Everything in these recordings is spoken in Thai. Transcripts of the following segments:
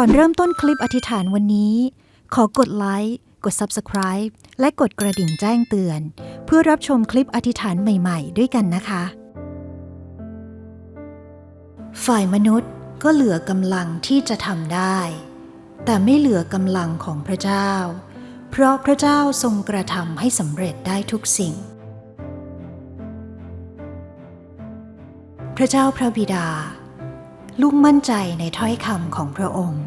ก่อนเริ่มต้นคลิปอธิษฐานวันนี้ ขอกดไลค์กด Subscribe และกดกระดิ่งแจ้งเตือน เพื่อรับชมคลิปอธิษฐานใหม่ๆ ด้วยกันนะคะ ฝ่ายมนุษย์ก็เหลือกำลังที่จะทำได้ แต่ไม่เหลือกำลังของพระเจ้า เพราะพระเจ้าทรงกระทำให้สำเร็จได้ทุกสิ่ง พระเจ้าพระบิดา ลูกมั่นใจในถ้อยคำของพระองค์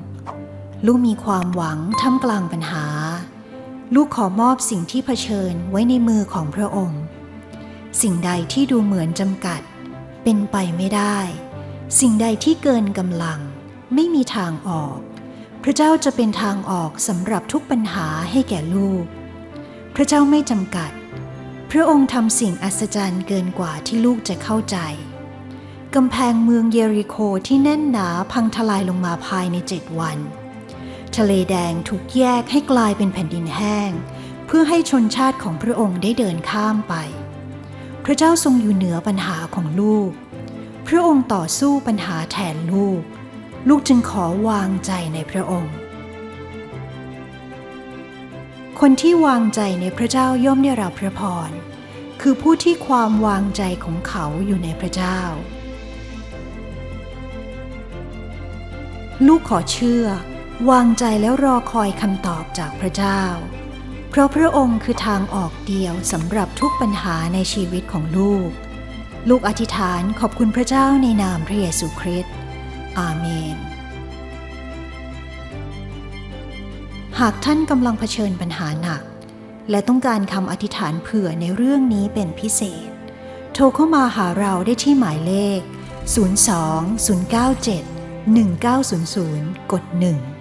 ลูกมีความหวังท่ามกลางปัญหา ลูกขอมอบสิ่งที่เผชิญไว้ในมือของพระองค์ สิ่งใดที่ดูเหมือนจำกัด เป็นไปไม่ได้ สิ่งใดที่เกินกำลัง ไม่มีทางออก พระเจ้าจะเป็นทางออกสำหรับทุกปัญหาให้แก่ลูก พระเจ้าไม่จำกัด พระองค์ทำสิ่งอัศจรรย์เกินกว่าที่ลูกจะเข้าใจ กำแพงเมืองเยริโคที่แน่นหนาพังทลายลงมาภายในเจ็ดวัน ทะเลแดงถูกแยกให้กลายเป็นแผ่นดินแห้ง เพื่อให้ชนชาติของพระองค์ได้เดินข้ามไป พระเจ้าทรงอยู่เหนือปัญหาของลูก พระองค์ต่อสู้ปัญหาแทนลูก ลูกจึงขอวางใจในพระองค์ คนที่วางใจในพระเจ้าย่อมได้รับพระพรคือผู้ที่ความวางใจของเขาอยู่ในพระเจ้า ลูกขอเชื่อ วางใจแล้วรอคอยคำตอบจากพระเจ้า เพราะพระองค์คือทางออกเดียวสำหรับทุกปัญหาในชีวิตของลูก ลูกอธิษฐานขอบคุณพระเจ้าในนามพระเยซูคริสต์อาเมน หากท่านกำลังเผชิญปัญหาหนัก และต้องการคำอธิษฐานเผื่อในเรื่องนี้เป็นพิเศษ โทรเข้ามาหาเราได้ที่หมายเลข 02 097 1900 กด 1